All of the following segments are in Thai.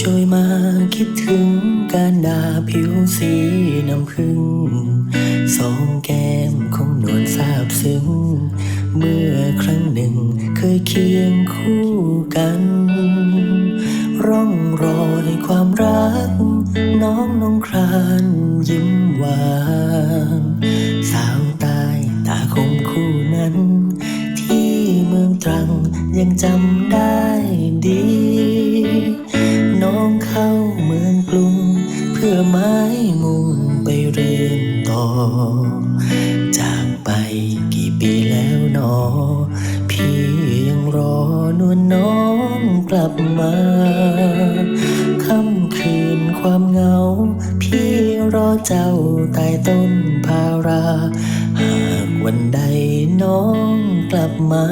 ช่วยมาคิดถึงการดาผิวสีน้ำผึ้งสองแก้มคงนวลซาบซึ้ง เมื่อครั้งหนึ่งเคยเคียงคู่กัน ร่องรอยความรัก น้องน้องครานยิ้มหวาน จากไปกี่ปีแล้วหนอ พี่ยังรอนวลน้องกลับมาค่ำคืนความเหงา พี่รอเจ้าใต้ต้นพารา หากวันใดน้องกลับมา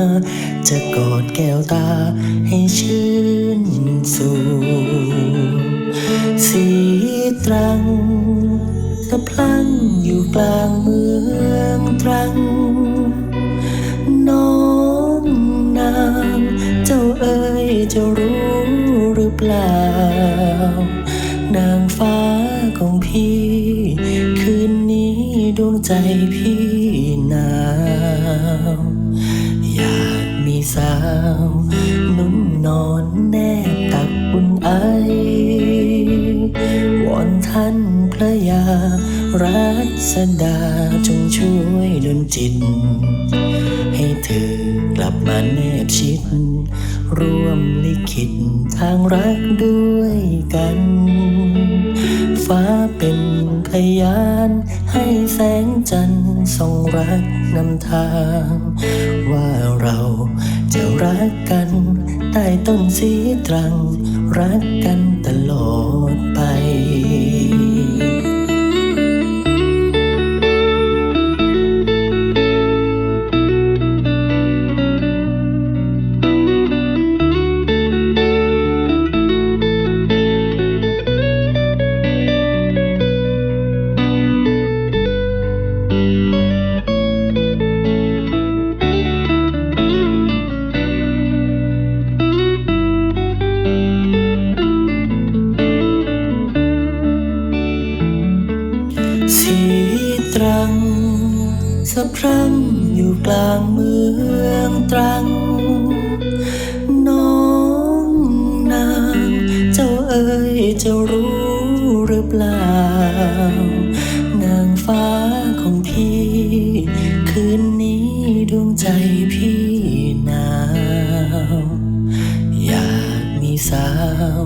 จะกอดแก้วตาให้ชื่นสู่สีตรังสะพลัง อยู่กลางเมืองตรัง น้องนางเจ้าเอ๋ยจะรู้หรือเปล่า นางฟ้าของพี่ คืนนี้ดวงใจพี่หนาวอยากมีสาวนุ่มนอนแนบตักอุ่นไอวอนท่านพระยา รัศดาจงช่วยดลจิต ให้เธอกลับมาแนบชิด ร่วมลิขิตทางรักด้วยกัน ฟ้าเป็นพยานให้แสงจันทร์ส่องรักนำทาง ว่าเราจะรักกันใต้ต้นสีตรัง รักกันตลอด ไปสีตรังสะพรั่งอยู่กลางเมืองตรัง น้องนางเจ้าเอ๋ยจะรู้หรือเปล่า นางฟ้าของพี่ คืนนี้ดวงใจพี่หนาว อยากมีสาว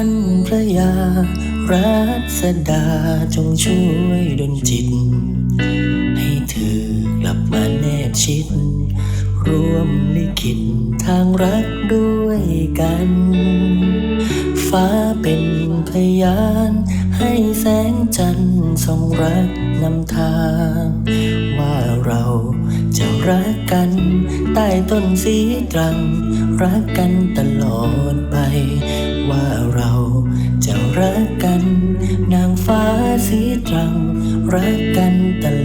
านพระยา รัศดาจงช่วยดลจิต ให้เธอกลับมาแนบชิด ร่วมลิขิตทางรักด้วยกัน ฟ้าเป็นพยาน ให้แสงจันทร์ส่องรักนำทาง ว่าเราจะรักกัน ใต้ต้นสีตรัง รักกันตลอดไป รังรักกันตลอด